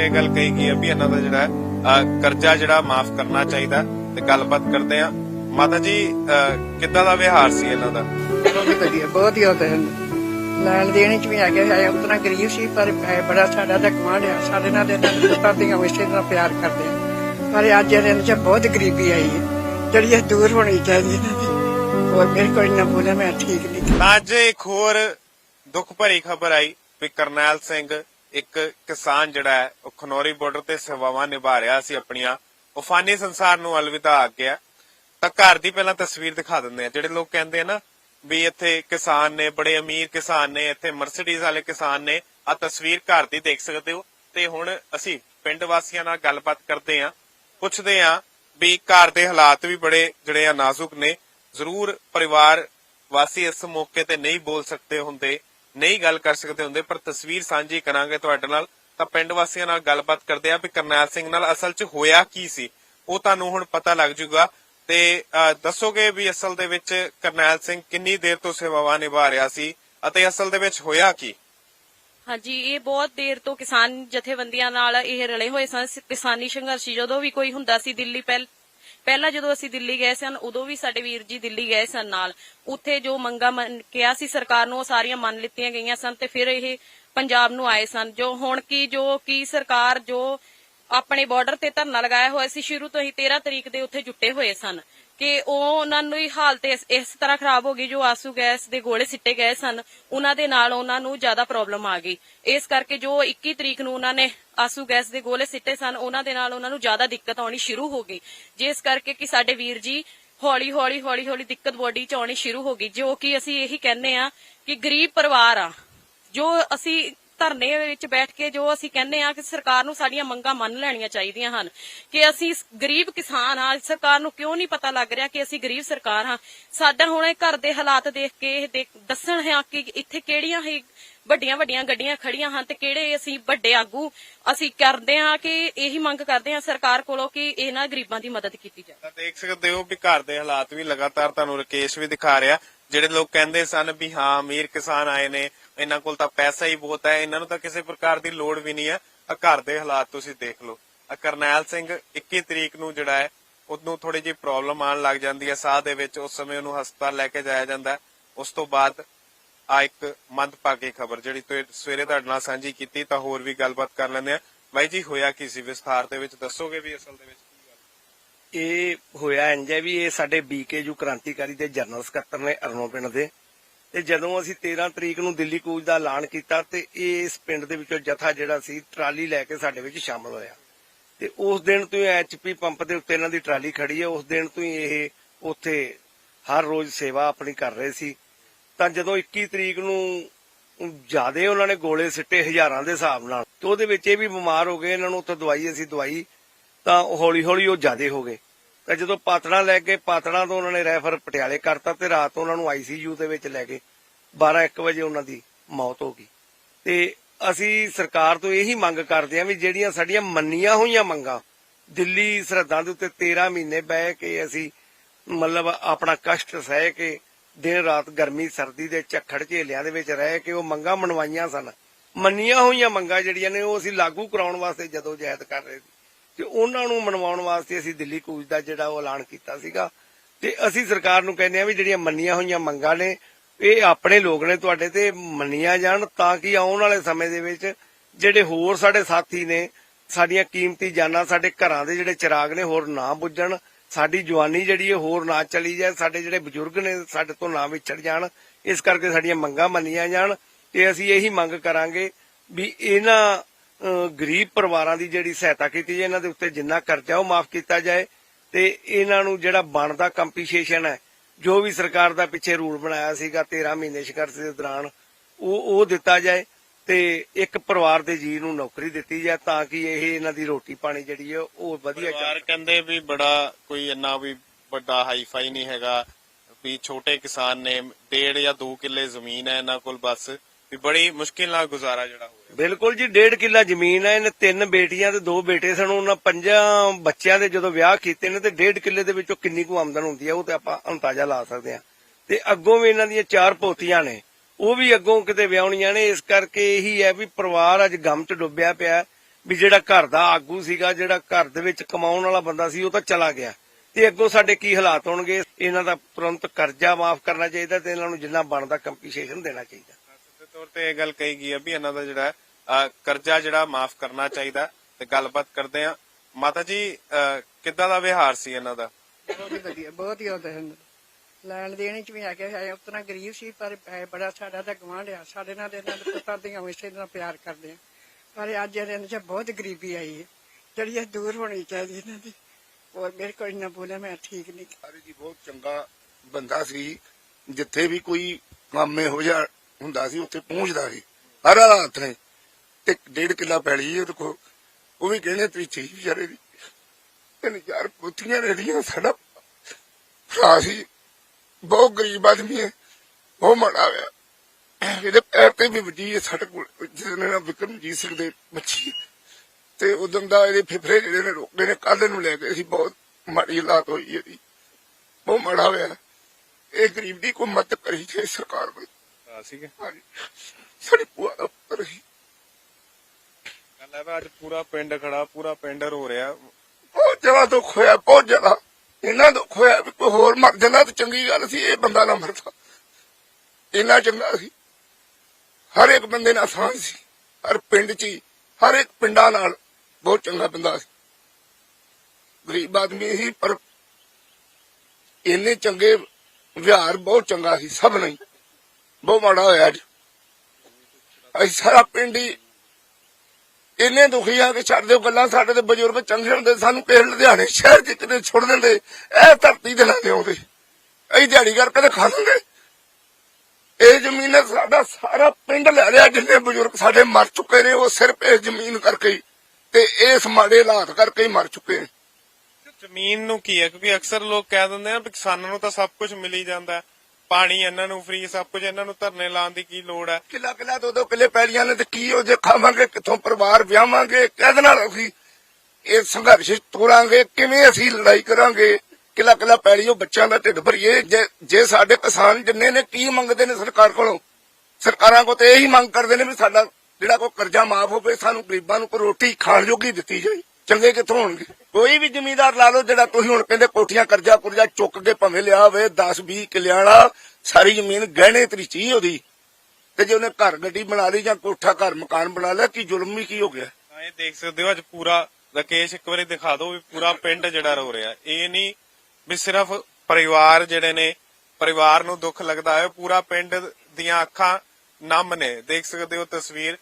ਨੇ ਇਹ ਗੱਲ ਕਹੀ ਹੈ ਵੀ ਇਹਨਾਂ ਦਾ ਜਿਹੜਾ ਹੈ, ਕਰਜ਼ਾ ਜਿਹੜਾ ਮਾਫ ਕਰਨਾ ਚਾਹੀਦਾ ਤੇ ਗੱਲਬਾਤ ਕਰਦੇ ਆ। ਮਾਤਾ ਜੀ ਕਿੱਦਾਂ ਦਾ ਵਿਹਾਰ ਸੀ ਇਹਨਾਂ ਦਾ? ਬਹੁਤ ਹੀ ਹੀ ਉਹਦੇ ਲੈਣ ਦੇਣ ਚ ਵੀ ਆ ਗਿਆ ਹੈ ਉਤਨਾ ਗਰੀਬ ਸੀ ਪਰ ਹੈ ਬੜਾ ਸਾਡਾ ਤਾਂ ਕਮਾਂਡ ਆ। ਸਾਡੇ ਨਾਲ ਇਹਨਾਂ ਦੇ ਪੁੱਤਾਂ ਦੀਆਂ ਇਸੇ ਨਾਲ ਪਿਆਰ ਕਰਦੇ ਆ। ਪਰ ਅੱਜ ਦੇ ਦਿਨ ਚ ਬਹੁਤ ਗਰੀਬੀ ਆਈ ਹੈ ਜਿਹੜੀ ਇਹ ਦੂਰ ਹੋਣੀ ਚਾਹੀਦੀ ਇਹਨਾਂ ਦੀ ਹੋਰ ਮੇਰੇ ਕੋਈ ਨਾ ਬੋਲੇ ਮੈਂ ਠੀਕ ਨਹੀਂ। ਅੱਜ ਇੱਕ ਹੋਰ ਦੁੱਖ ਭਰੀ ਖਬਰ ਆਈ ਵੀ ਕਰਨੈਲ ਸਿੰਘ ਇੱਕ ਕਿਸਾਨ ਜਿਹੜਾ ਹੈ, ਉਹ ਖਨੌਰੀ ਬਾਰਡਰ ਤੇ ਸੇਵਾਵਾਂ ਨਿਭਾ ਰਿਹਾ ਸੀ ਆਪਣੀਆਂ। ਉਹ ਫਾਨੀ ਸੰਸਾਰ ਨੂੰ ਅਲਵਿਦਾ ਆ ਗਿਆ। ਤਾਂ ਘਰ ਦੀ ਪਹਿਲਾਂ ਤਸਵੀਰ ਦਿਖਾ ਦਿੰਦੇ ਆ ਜਿਹੜੇ ਲੋਕ ਕਹਿੰਦੇ ਆ ਨਾ ਵੀ ਇੱਥੇ ਕਿਸਾਨ ਨੇ, ਬੜੇ ਅਮੀਰ ਕਿਸਾਨ ਨੇ, ਇੱਥੇ ਮਰਸੀਡੀਜ਼ ਵਾਲੇ ਕਿਸਾਨ ਨੇ ਆ ਤਸਵੀਰ ਘਰ ਦੀ ਦੇਖ ਸਕਦੇ ਹੋ। ਤੇ ਹੁਣ ਅਸੀਂ ਪਿੰਡ ਵਾਸੀਆਂ ਨਾਲ ਗੱਲਬਾਤ ਕਰਦੇ ਆ ਪੁੱਛਦੇ ਆ ਵੀ ਘਰ ਦੇ ਹਾਲਾਤ ਵੀ ਬੜੇ ਜਿਹੜੇ ਆ ਨਾਜ਼ੁਕ ਨੇ। ਜ਼ਰੂਰ ਪਰਿਵਾਰ ਵਾਸੀ ਇਸ ਮੌਕੇ ਤੇ ਨਹੀਂ ਬੋਲ ਸਕਦੇ ਹੁੰਦੇ। ਨਹੀਂ ਗੱਲ ਕਰ ਸਕਦੇ ਹੁੰਦੇ, ਪਰ ਤਸਵੀਰ ਸਾਂਝੀ ਕਰਾਂਗੇ ਤੁਹਾਡੇ ਨਾਲ। ਤਾਂ ਪਿੰਡ ਵਾਸੀਆਂ ਨਾਲ ਗੱਲਬਾਤ ਕਰਦੇ ਆ ਵੀ ਕਰਨੈਲ ਸਿੰਘ ਨਾਲ ਅਸਲ 'ਚ ਹੋਇਆ ਕੀ ਸੀ। ਉਹ ਤੁਹਾਨੂੰ ਹੁਣ ਪਤਾ ਲੱਗ ਜਾਊਗਾ। ਤੇ ਦੱਸੋਗੇ ਵੀ ਅਸਲ ਦੇ ਵਿੱਚ ਕਰਨੈਲ ਸਿੰਘ ਕਿੰਨੀ ਦੇਰ ਤੋਂ ਸੇਵਾਵਾਂ ਨਿਭਾ ਰਿਹਾ ਸੀ ਅਤੇ ਅਸਲ ਦੇ ਵਿੱਚ ਹੋਇਆ ਕੀ? ਹਾਂਜੀ, ਇਹ ਬਹੁਤ ਦੇਰ ਤੋਂ ਕਿਸਾਨ ਜਥੇਬੰਦੀਆਂ ਨਾਲ ਇਹ ਰਲੇ ਹੋਏ ਸਨ। ਕਿਸਾਨੀ ਸੰਘਰਸ਼ ਜਦੋਂ ਵੀ ਕੋਈ ਹੁੰਦਾ ਸੀ, ਦਿੱਲੀ ਪਹਿਲ ਪਹਿਲਾਂ ਜਦੋਂ ਅਸੀਂ ਦਿੱਲੀ ਗਏ ਸਨ, ਉਦੋਂ ਵੀ ਸਾਡੇ ਵੀਰ ਜੀ ਦਿੱਲੀ ਗਏ ਸਨ ਨਾਲ। ਉੱਥੇ ਜੋ ਮੰਗਾ ਕਿਹਾ ਸੀ ਸਰਕਾਰ ਨੂੰ, ਉਹ ਸਾਰੀਆਂ ਮੰਨ ਲਿੱਤੀਆਂ ਗਈਆਂ ਸਨ ਤੇ ਫਿਰ ਇਹ ਪੰਜਾਬ ਨੂੰ ਆਏ ਸਨ। ਜੋ ਹੁਣ ਕੀ, ਜੋ ਕੀ ਸਰਕਾਰ, ਜੋ ਆਪਣੇ ਬਾਰਡਰ ਤੇ ਧਰਨਾ ਲਗਾਇਆ ਹੋਇਆ ਸੀ, ਸ਼ੁਰੂ ਤੋਂ ਹੀ 13 ਤਰੀਕ ਦੇ ਉੱਥੇ ਜੁੱਟੇ ਹੋਏ ਸਨ। ਕਿ ਉਹ ਉਹਨਾਂ ਨੂੰ ਹੀ ਹਾਲਤ ਇਸ ਇਸ ਤਰ੍ਹਾਂ ਖਰਾਬ ਹੋ ਗਈ, ਜੋ ਆਸੂ ਗੈਸ ਦੇ ਗੋਲੇ ਸਿੱਟੇ ਗਏ ਸਨ, ਉਹਨਾਂ ਦੇ ਨਾਲ ਉਹਨਾਂ ਨੂੰ ਜ਼ਿਆਦਾ ਪ੍ਰੋਬਲਮ ਆ ਗਈ। ਇਸ ਕਰਕੇ ਜੋ 21 ਤਰੀਕ ਨੂੰ ਉਹਨਾਂ ਨੇ ਆਸੂ ਗੈਸ ਦੇ ਗੋਲੇ ਸਿੱਟੇ ਸਨ, ਉਹਨਾਂ ਦੇ ਨਾਲ ਉਹਨਾਂ ਨੂੰ ਜ਼ਿਆਦਾ ਦਿੱਕਤ ਆਉਣੀ ਸ਼ੁਰੂ ਹੋ ਗਈ। ਜਿਸ ਕਰਕੇ ਕਿ ਸਾਡੇ ਵੀਰ ਜੀ, ਹੌਲੀ ਹੌਲੀ ਹੌਲੀ ਹੌਲੀ ਦਿੱਕਤ ਬੋਡੀ ਚ ਆਉਣੀ ਸ਼ੁਰੂ ਹੋ ਗਈ। ਜੋ ਕਿ ਅਸੀਂ ਇਹੀ ਕਹਿੰਦੇ ਆ ਕਿ ਗਰੀਬ ਪਰਿਵਾਰ ਆ, ਜੋ ਅਸੀਂ ਧਰਨੇ ਵਿੱਚ ਬੈਠ ਕੇ ਜੋ ਅਸੀਂ ਕਹਿੰਦੇ ਆ ਕਿ ਸਰਕਾਰ ਨੂੰ ਸਾਡੀਆਂ ਮੰਗਾਂ ਮੰਨ ਲੈਣੀਆਂ ਚਾਹੀਦੀਆਂ ਹਨ, ਕਿ ਅਸੀਂ ਗਰੀਬ ਕਿਸਾਨ ਆ ਸਰਕਾਰ ਨੂੰ ਕਿਉਂ ਨਹੀਂ ਪਤਾ ਲੱਗ ਰਿਹਾ ਕਿ ਅਸੀਂ ਗਰੀਬ ਸਰਕਾਰ ਹਾਂ? ਸਾਡਾ ਹੁਣ ਇਹ ਘਰ ਦੇ ਹਾਲਾਤ ਦੇਖ ਕੇ ਦੱਸਣ ਹੈ ਕਿ ਇੱਥੇ ਕਿਹੜੀਆਂ ਹੀ ਵੱਡੀਆਂ ਵੱਡੀਆਂ ਗੱਡੀਆਂ ਖੜੀਆਂ ਹਨ ਤੇ ਕਿਹੜੇ ਅਸੀਂ ਵੱਡੇ ਆਗੂ ਅਸੀਂ ਕਰਦੇ ਹਾਂ ਕਿ ਇਹੀ ਮੰਗ ਕਰਦੇ ਹਾਂ ਸਰਕਾਰ ਕੋਲੋਂ ਕਿ ਇਹਨਾਂ ਗਰੀਬਾਂ ਦੀ ਮਦਦ ਕੀਤੀ ਜਾਵੇ। ਤਾਂ ਦੇਖ ਸਕਦੇ ਹੋ ਵੀ ਘਰ ਦੇ ਹਾਲਾਤ ਵੀ ਲਗਾਤਾਰ ਤੁਹਾਨੂੰ ਰਕੇਸ਼ ਵੀ ਦਿਖਾ ਰਿਹਾ, ਜਿਹੜੇ ਲੋਕ ਕਹਿੰਦੇ ਸਨ ਵੀ ਹਾਂ, ਅਮੀਰ ਕਿਸਾਨ ਆਏ ਨੇ ਇਹਨਾਂ ਕੋਲ ਤਾਂ ਪੈਸਾ ਹੀ ਬਹੁਤ ਹੈ, ਇਹਨਾਂ ਨੂੰ ਤਾਂ ਕਿਸੇ ਪ੍ਰਕਾਰ ਦੀ ਲੋੜ ਵੀ ਨਹੀਂ ਹੈ। ਆ ਘਰ ਦੇ ਹਾਲਾਤ ਤੁਸੀਂ ਦੇਖ ਲਓ। ਆ ਕਰਨੈਲ ਸਿੰਘ 21 ਤਰੀਕ ਨੂੰ ਜਿਹੜਾ ਹੈ, ਉਹਨੂੰ ਥੋੜੀ ਜਿਹੀ ਪ੍ਰੋਬਲਮ ਆਉਣ ਲੱਗ ਜਾਂਦੀ ਹੈ। ਸਾਹ ਦੇ ਵਿੱਚ ਉਸ ਸਮੇਂ ਉਹਨੂੰ ਹਸਪਤਾਲ ਲੈ ਕੇ ਜਾਇਆ ਜਾਂਦਾ ਉਸ ਤੋਂ ਬਾਅਦ ਆ ਇੱਕ ਮੰਦਭਾਗੀ ਖਬਰ ਜਿਹੜੀ ਸਵੇਰੇ ਤੁਹਾਡੇ ਨਾਲ ਸਾਂਝੀ ਕੀਤੀ, ਤਾਂ ਹੋਰ ਵੀ ਗੱਲਬਾਤ ਕਰ ਲੈਂਦੇ ਆ ਬਾਈ ਜੀ, ਹੋਇਆ ਕੀ ਸੀ? ਵਿਸਥਾਰ ਦੇ ਵਿੱਚ ਦੱਸੋਗੇ ਵੀ ਅਸਲ ਦੇ ਵਿੱਚ ਕੀ ਗੱਲ ਇਹ ਹੋਇਆ ਇੰਜ ਹੈ ਵੀ ਇਹ ਸਾਡੇ ਬੀਕੇਯੂ ਕ੍ਰਾਂਤੀਕਾਰੀ ਦੇ ਜਨਰਲ ਸਕੱਤਰ ਨੇ, ਅਰਨੋ ਪਿੰਡ ਦੇ। ਤੇ ਜਦੋਂ ਅਸੀਂ 13 ਤਰੀਕ ਨੂੰ ਦਿੱਲੀ ਕੂਚ ਦਾ ਐਲਾਨ ਕੀਤਾ ਤੇ ਇਸ ਪਿੰਡ ਦੇ ਵਿੱਚੋਂ ਜਥਾ ਜਿਹੜਾ ਸੀ, ਟਰਾਲੀ ਲੈ ਕੇ ਸਾਡੇ ਵਿੱਚ ਸ਼ਾਮਲ ਹੋਇਆ। ਤੇ ਉਸ ਦਿਨ ਤੋਂ ਹੀ ਐਚਪੀ ਪੰਪ ਦੇ ਉੱਤੇ ਇਹਨਾਂ ਦੀ ਟਰਾਲੀ ਖੜੀ ਹੈ। ਉਸ ਦਿਨ ਤੋਂ ਹੀ ਇਹ ਉੱਥੇ ਹਰ ਰੋਜ਼ ਸੇਵਾ ਆਪਣੀ ਕਰ ਰਹੇ ਸੀ। ਤਾਂ ਜਦੋਂ 21 ਤਰੀਕ ਨੂੰ ਜਿਆਦੇ ਉਹਨਾਂ ਨੇ ਗੋਲੇ ਸਿੱਟੇ ਹਜ਼ਾਰਾਂ ਦੇ ਹਿਸਾਬ ਨਾਲ, ਤੇ ਉਹਦੇ ਵਿੱਚ ਇਹ ਵੀ ਬਿਮਾਰ ਹੋ ਗਏ, ਇਹਨਾਂ ਨੂੰ ਉੱਥੇ ਦਵਾਈ ਅਸੀਂ ਦਵਾਈ, ਤਾਂ ਹੌਲੀ ਹੌਲੀ ਉਹ ਜਿਆਦੇ ਹੋ ਗਏ। ਤਾਂ ਜਦੋਂ ਪਾਤੜਾ ਲੈ ਕੇ ਪਾਤੜਾ ਤੋਂ ਉਹਨਾਂ ਨੇ ਰੈਫਰ ਪਟਿਆਲੇ ਕਰਤਾ ਤੇ ਰਾਤ ਉਹਨਾਂ ਨੂੰ ਆਈਸੀਯੂ ਦੇ ਵਿੱਚ ਲੈ ਕੇ 12 1 ਵਜੇ ਉਹਨਾਂ ਦੀ ਮੌਤ ਹੋ ਗਈ। ਤੇ ਅਸੀਂ ਸਰਕਾਰ ਤੋਂ ਇਹੀ ਮੰਗ ਕਰਦੇ ਹਾਂ ਵੀ ਜਿਹੜੀਆਂ ਸਾਡੀਆਂ ਮੰਨੀਆਂ ਹੋਈਆਂ ਮੰਗਾਂ, ਦਿੱਲੀ ਸਰਹੱਦਾਂ ਦੇ ਉੱਤੇ 13 ਮਹੀਨੇ ਬਹਿ ਕੇ ਅਸੀਂ ਮਤਲਬ ਆਪਣਾ ਕਸ਼ਟ ਸਹਿ ਕੇ ਦਿਨ ਰਾਤ ਗਰਮੀ, ਸਰਦੀ ਦੇ ਝੱਖੜ ਝੇਲਿਆਂ ਦੇ ਵਿੱਚ ਰਹਿ ਕੇ ਉਹ ਮੰਗਾਂ ਮਨਵਾਈਆਂ ਸਨ। ਮੰਨੀਆਂ ਹੋਈਆਂ ਮੰਗਾਂ ਜਿਹੜੀਆਂ ਨੇ ਉਹ ਅਸੀਂ ਲਾਗੂ ਕਰਾਉਣ ਵਾਸਤੇ ਜਦੋਂ ਜਹਿਦ ਕਰ ਰਹੇ ਸੀ। ਤੇ ਉਹਨਾਂ ਨੂੰ ਮਨਵਾਉਣ ਵਾਸਤੇ ਅਸੀਂ ਦਿੱਲੀ ਕੂਚ ਦਾ ਜਿਹੜਾ ਉਹ ਐਲਾਨ ਕੀਤਾ ਸੀਗਾ। ਤੇ ਅਸੀਂ ਸਰਕਾਰ ਨੂੰ ਕਹਿੰਦੇ ਆ ਵੀ ਜਿਹੜੀਆਂ ਮੰਨੀਆਂ ਹੋਈਆਂ ਮੰਗਾਂ ਨੇ, ਇਹ ਆਪਣੇ ਲੋਕ ਨੇ ਤੁਹਾਡੇ ਤੇ ਮੰਨੀਆਂ ਜਾਣ ਤਾਂ ਕਿ ਆਉਣ ਵਾਲੇ ਸਮੇਂ ਦੇ ਵਿੱਚ ਜਿਹੜੇ ਹੋਰ ਸਾਡੇ ਸਾਥੀ ਨੇ, ਸਾਡੀਆਂ ਕੀਮਤੀ ਜਾਨਾਂ ਸਾਡੇ ਘਰਾਂ ਦੇ ਜਿਹੜੇ ਚਿਰਾਗ ਨੇ ਹੋਰ ਨਾ ਬੁੱਝਣ, ਸਾਡੀ ਜਵਾਨੀ ਜਿਹੜੀ ਹੈ ਹੋਰ ਨਾ ਚਲੀ ਜਾਏ, ਸਾਡੇ ਜਿਹੜੇ ਬਜ਼ੁਰਗ ਨੇ ਸਾਡੇ ਤੋਂ ਨਾ ਵਿਛੜ ਜਾਣ, ਇਸ ਕਰਕੇ ਸਾਡੀਆਂ ਮੰਗਾਂ ਮੰਨੀਆਂ ਜਾਣ। ਤੇ ਅਸੀਂ ਇਹੀ ਮੰਗ ਕਰਾਂਗੇ ਵੀ ਇਹਨਾਂ ਗਰੀਬ ਪਰਿਵਾਰਾਂ ਦੀ ਜਿਹੜੀ ਸਹਾਇਤਾ ਕੀਤੀ ਜਾਏ ਇਹਨਾਂ ਦੇ ਉੱਤੇ ਜਿੰਨਾ ਕਰਜ਼ਾ ਉਹ ਮਾਫ ਕੀਤਾ ਜਾਏ ਤੇ ਇਹਨਾਂ ਨੂੰ ਜਿਹੜਾ ਬਣਦਾ ਕੰਪਨਸੇਸ਼ਨ ਹੈ ਜੋ ਵੀ ਸਰਕਾਰ ਦਾ ਪਿੱਛੇ ਰੂਲ ਬਣਾਇਆ ਸੀਗਾ 13 ਮਹੀਨੇ ਸੰਘਰਸ਼ ਦੇ ਦੌਰਾਨ ਉਹ ਉਹ ਦਿੱਤਾ ਜਾਏ ਤੇ ਇੱਕ ਪਰਿਵਾਰ ਦੇ ਜੀ ਨੂੰ ਨੌਕਰੀ ਦਿੱਤੀ ਜਾਏ ਤਾਂ ਕਿ ਇਹ ਇਹਨਾਂ ਦੀ ਰੋਟੀ ਪਾਣੀ ਜਿਹੜੀ ਹੈ ਉਹ ਵਧੀਆ ਪਰਿਵਾਰ ਚੱਲ ਕਹਿੰਦੇ ਵੀ ਬੜਾ ਕੋਈ ਇੰਨਾ ਵੀ ਵੱਡਾ ਹਾਈਫਾਈ ਨਹੀਂ ਹੈਗਾ ਵੀ ਛੋਟੇ ਕਿਸਾਨ ਨੇ ਡੇਢ ਜਾਂ 2 ਕਿੱਲੇ ਜ਼ਮੀਨ ਹੈ ਇਹਨਾਂ ਕੋਲ ਬਸ। ਵੀ ਬੜੀ ਮੁਸ਼ਕਿਲ ਨਾਲ ਗੁਜ਼ਾਰਾ ਜਿਹੜਾ ਹੋ ਬਿਲਕੁਲ ਜੀ, ਡੇਢ ਕਿੱਲਾ ਜ਼ਮੀਨ ਹੈ ਇਹਨੇ ਤਿੰਨ ਬੇਟੀਆਂ ਤੇ ਦੋ ਬੇਟੇ ਸਨ, ਉਹਨਾਂ ਪੰਜਾਂ ਬੱਚਿਆਂ ਦੇ ਜਦੋਂ ਵਿਆਹ ਕੀਤੇ ਨੇ ਤੇ ਡੇਢ ਕਿੱਲੇ ਦੇ ਵਿੱਚੋਂ ਕਿੰਨੀ ਕੁ ਆਮਦਨ ਹੁੰਦੀ ਹੈ ਉਹ ਤੇ ਆਪਾਂ ਅੰਦਾਜ਼ਾ ਲਾ ਸਕਦੇ ਹਾਂ। ਤੇ ਅੱਗੋਂ ਵੀ ਇਹਨਾਂ ਦੀਆਂ ਚਾਰ ਪੋਤੀਆਂ ਨੇ, ਉਹ ਵੀ ਅੱਗੋਂ ਕਿਤੇ ਵਿਆਹਣੀਆਂ ਨੇ, ਇਸ ਕਰਕੇ ਇਹੀ ਹੈ ਵੀ ਪਰਿਵਾਰ ਅੱਜ ਗਮ ਚ ਡੁੱਬਿਆ ਪਿਆ ਵੀ ਜਿਹੜਾ ਘਰ ਦਾ ਆਗੂ ਸੀਗਾ, ਜਿਹੜਾ ਘਰ ਦੇ ਵਿੱਚ ਕਮਾਉਣ ਵਾਲਾ ਬੰਦਾ ਸੀ, ਉਹ ਤਾਂ ਚਲਾ ਗਿਆ। ਤੇ ਅੱਗੋਂ ਸਾਡੇ ਕੀ ਹਾਲਾਤ ਹੋਣਗੇ, ਇਹਨਾਂ ਦਾ ਤੁਰੰਤ ਕਰਜ਼ਾ ਮਾਫ ਕਰਨਾ ਚਾਹੀਦਾ ਤੇ ਇਹਨਾਂ ਨੂੰ ਜਿੰਨਾ ਬਣਦਾ ਕੰਪਨਸੇਸ਼ਨ ਦੇਣਾ ਚਾਹੀਦਾ। ਤੌਰ ਤੇ ਇਹ ਗੱਲ ਕਹੀ ਗਈ ਹੈ ਵੀ ਇਹਨਾਂ ਦਾ ਜਿਹੜਾ ਕਰਜ਼ਾ ਜਿਹੜਾ ਮਾਫ ਕਰਨਾ ਚਾਹੀਦਾ ਤੇ ਗੱਲਬਾਤ ਕਰਦੇ ਆ। ਮਾਤਾ ਜੀ ਕਿੱਦਾਂ ਦਾ ਵਿਹਾਰ ਸੀ ਇਹਨਾਂ ਦਾ? ਬਹੁਤ ਹੀ ਵਧੀਆ ਬਹੁਤ ਹੀ ਉਹਦੇ ਹਨ ਲੈਣ ਦੇਣ ਚ ਵੀ ਆ ਕੇ ਹੈ ਉਤਨਾ ਗਰੀਬ ਸੀ ਪਰ ਹੈ ਬੜਾ ਸਾਡਾ ਤਾਂ ਗਵਾਂਢ ਆ। ਸਾਡੇ ਨਾਲ ਦੇ ਇਹਨਾਂ ਦੇ ਪੁੱਤਾਂ ਦੀਆਂ ਇਸੇ ਨਾਲ ਪਿਆਰ ਕਰਦੇ ਆ। ਪਰ ਅੱਜ ਇਹਨਾਂ ਚ ਬਹੁਤ ਗਰੀਬੀ ਆਈ ਹੈ। ਜਿਹੜੀ ਇਹ ਦੂਰ ਹੋਣੀ ਚਾਹੀਦੀ ਇਹਨਾਂ ਦੀ। ਔਰ ਮੇਰੇ ਕੋਲ ਇੰਨਾ ਬੋਲਿਆ ਮੈਂ ਠੀਕ ਨਹੀਂ। ਸਾਰੇ ਜੀ ਬਹੁਤ ਚੰਗਾ ਬੰਦਾ ਸੀ। ਜਿੱਥੇ ਵੀ ਕੋਈ ਕੰਮ ਇਹੋ ਜਿਹਾ ਹੁੰਦਾ ਸੀ, ਉੱਥੇ ਪਹੁੰਚਦਾ ਸੀ। ਹਰ ਹਾਲਾਤ ਨੇ। ਤੇ ਡੇਢ ਕਿੱਲਾ ਪੈਲੀ ਉਹ ਦੇਖੋ, ਉਹ ਵੀ ਕਹਿੰਦੇ ਤੁਸੀਂ ਚੀਜ਼ ਵਿਚਾਰੇ ਦੀ। ਤਿੰਨ ਚਾਰ ਪੁੱਤੀਆਂ ਰਹੀਆਂ ਸਾਡਾ ਭਰਾ ਸੀ। ਬਹੁਤ ਗਰੀਬ ਆਦਮੀ ਹੈ, ਬਹੁਤ ਮਾੜਾ ਹੋਇਆ। ਇਹਦੇ ਪੈਰ ਤੇ ਵੀ ਵੱਜੀ ਹੈ ਸੱਟ ਕੋਲ ਜਿਹਨੇ ਨਾਲ ਵਿਕਰਮਜੀਤ ਸਿੰਘ ਦੇ ਮੱਛੀ ਤੇ ਉਦੋਂ ਦਾ ਇਹਦੇ ਫਿਫਰੇ ਜਿਹੜੇ ਨੇ ਰੋਕੇ ਨੇ ਕੱਲ ਨੂੰ ਲੈ ਕੇ ਅਸੀਂ ਬਹੁਤ ਮਾੜੀ ਹਾਲਾਤ ਹੋਈ ਇਹਦੀ ਬਹੁਤ ਮਾੜਾ ਹੋਇਆ। ਇਹ ਗਰੀਬ ਦੀ ਕੋਈ ਮਦਦ ਕਰੀ ਜੇ ਸਰਕਾਰ ਵੱਲ। ਹਾਂ ਸੀਗੇ। ਹਾਂਜੀ। ਸਾਡੀ ਭੂਆ ਦਾ ਪੁੱਤਰ ਸੀ। ਗੱਲ ਹੈ ਵੀ ਅੱਜ ਪੂਰਾ ਪਿੰਡ ਖੜਾ ਪੂਰਾ ਪਿੰਡ ਰੋ ਰਿਹਾ। ਬਹੁਤ ਜ਼ਿਆਦਾ ਦੁੱਖ ਹੋਇਆ ਬਹੁਤ ਜ਼ਿਆਦਾ। ਇੰਨਾ ਦੁੱਖ ਹੋਇਆ ਵੀ ਕੋਈ ਹੋਰ ਮਰ ਜਾਂਦਾ ਤਾਂ ਚੰਗੀ ਗੱਲ ਸੀ ਇਹ ਬੰਦਾ ਨਾ ਮਰਦਾ। ਇੰਨਾ ਚੰਗਾ ਸੀ। ਹਰ ਇੱਕ ਬੰਦੇ ਨਾਲ ਸਾਂਝ ਸੀ। ਹਰ ਪਿੰਡ 'ਚ ਹੀ ਹਰ ਇੱਕ ਪਿੰਡਾਂ ਨਾਲ ਬਹੁਤ ਚੰਗਾ ਬੰਦਾ ਸੀ। ਗਰੀਬ ਆਦਮੀ ਸੀ ਪਰ ਇੰਨੇ ਚੰਗੇ ਵਿਹਾਰ ਬਹੁਤ ਚੰਗਾ ਸੀ ਸਭ ਨਹੀਂ ਬਹੁਤ ਮਾੜਾ ਹੋਇਆ ਅੱਜ। ਅਸੀਂ ਸਾਰਾ ਪਿੰਡ ਹੀ ਇੰਨੇ ਦੁਖੀ ਆ ਕਿ ਛੱਡ ਦਿਓ ਗੱਲਾਂ, ਸਾਡੇ ਤੇ ਬਜ਼ੁਰਗ ਚੰਗੇ ਹੁੰਦੇ, ਸਾਨੂੰ ਕਿਸੇ ਲੁਧਿਆਣੇ ਸ਼ਹਿਰ ਕਿਤੇ ਛੁੱਟ ਦਿੰਦੇ, ਇਹ ਧਰਤੀ ਦੇ ਨਾ ਦਿਉਂਦੇ ਅਸੀਂ ਦਿਹਾੜੀ ਕਰਕੇ ਖਾ ਲੈਂਦੇ। ਇਹ ਜ਼ਮੀਨ ਸਾਡਾ ਸਾਰਾ ਪਿੰਡ ਲੈ ਲਿਆ, ਜਿੰਨੇ ਬਜ਼ੁਰਗ ਸਾਡੇ ਮਰ ਚੁੱਕੇ ਨੇ, ਉਹ ਸਿਰਫ ਇਸ ਜ਼ਮੀਨ ਕਰਕੇ ਤੇ ਇਸ ਮਾੜੇ ਹਾਲਾਤ ਕਰਕੇ ਹੀ ਮਰ ਚੁੱਕੇ ਨੇ। ਜ਼ਮੀਨ ਨੂੰ ਕੀ ਹੈ? ਕਿਉਂਕਿ ਅਕਸਰ ਲੋਕ ਕਹਿ ਦਿੰਦੇ ਆ ਵੀ ਕਿਸਾਨਾਂ ਨੂੰ ਤਾਂ ਸਭ ਕੁਝ ਹੀ ਜਾਂਦਾ ਹੈ। ਪਾਣੀ ਇਹਨਾਂ ਨੂੰ ਫ੍ਰੀ ਸਭ ਕੁਝ ਇਹਨਾਂ ਨੂੰ ਧਰਨੇ ਲਾਉਣ ਦੀ ਕੀ ਲੋੜ ਹੈ? ਕਿੱਲਾ ਕਿੱਲਾ ਦੋ ਦੋ ਕਿੱਲੇ ਪੈਲੀਆਂ ਨੇ ਤੇ ਕੀ ਉਹ ਜੇ ਖਾਵਾਂਗੇ, ਕਿੱਥੋਂ ਪਰਿਵਾਰ ਵਿਆਹਾਂਗੇ, ਕਿਹਦੇ ਨਾਲ ਅਸੀਂ ਇਹ ਸੰਘਰਸ਼ ਤੋਰਾਂਗੇ, ਕਿਵੇਂ ਅਸੀਂ ਲੜਾਈ ਕਰਾਂਗੇ? ਕਿੱਲਾ ਕਿੱਲਾ ਪੈਲੀ ਉਹ ਬੱਚਿਆਂ ਦਾ ਢਿੱਡ ਭਰੀਏ। ਜੇ ਜੇ ਸਾਡੇ ਕਿਸਾਨ ਜਿੰਨੇ ਨੇ ਕੀ ਮੰਗਦੇ ਨੇ ਸਰਕਾਰ ਕੋਲੋਂ? ਸਰਕਾਰਾਂ ਕੋਲ ਤੇ ਇਹੀ ਮੰਗ ਕਰਦੇ ਨੇ ਵੀ ਸਾਡਾ ਜਿਹੜਾ ਕੋਈ ਕਰਜ਼ਾ ਮਾਫ ਹੋਵੇ, ਸਾਨੂੰ ਗਰੀਬਾਂ ਨੂੰ ਕੋਈ ਰੋਟੀ ਖਾਣ ਜੋਗੀ ਦਿੱਤੀ ਜਾਏ ਚੰਗੇ ਕਿੱਥੋਂ ਹੋਣਗੇ? ਕੋਈ ਵੀ ਜ਼ਿਮੀਂਦਾਰ ਲਾ ਲਓ ਜਿਹੜਾ ਤੁਸੀਂ ਹੁਣ ਕਹਿੰਦੇ ਕੋਠੀਆਂ, ਕਰਜ਼ਾ ਕੁਰਜ਼ਾ ਚੁੱਕ ਕੇ ਭਵੇਂ ਲਿਆ ਹੋਵੇ 10 20 ਕਿੱਲਿਆਂ ਵਾਲਾ, ਸਾਰੀ ਜ਼ਮੀਨ ਗਹਿਣੇ ਤੇਰੀ ਉਹਦੀ। ਤੇ ਜੇ ਉਹਨੇ ਘਰ ਗੱਡੀ ਬਣਾ ਲਈ ਜਾਂ ਕੋਠਾ, ਘਰ ਮਕਾਨ ਬਣਾ ਲਿਆ, ਕੀ ਜ਼ੁਲਮ ਹੀ ਕੀ ਹੋ ਗਿਆ? ਤਾਂ ਇਹ ਦੇਖ ਸਕਦੇ ਹੋ, ਅੱਜ ਪੂਰਾ ਰਕੇਸ਼ ਇੱਕ ਵਾਰੀ ਦਿਖਾ ਦਿਓ ਵੀ ਪੂਰਾ ਪਿੰਡ ਜਿਹੜਾ ਰੋ ਰਿਹਾ। ਇਹ ਨਹੀਂ ਵੀ ਸਿਰਫ ਪਰਿਵਾਰ ਜਿਹੜੇ ਨੇ, ਪਰਿਵਾਰ ਨੂੰ ਦੁੱਖ ਲੱਗਦਾ ਹੈ, ਪੂਰਾ ਪਿੰਡ ਦੀਆਂ ਅੱਖਾਂ ਨਮ ਨੇ। ਦੇਖ ਸਕਦੇ ਹੋ ਤਸਵੀਰ।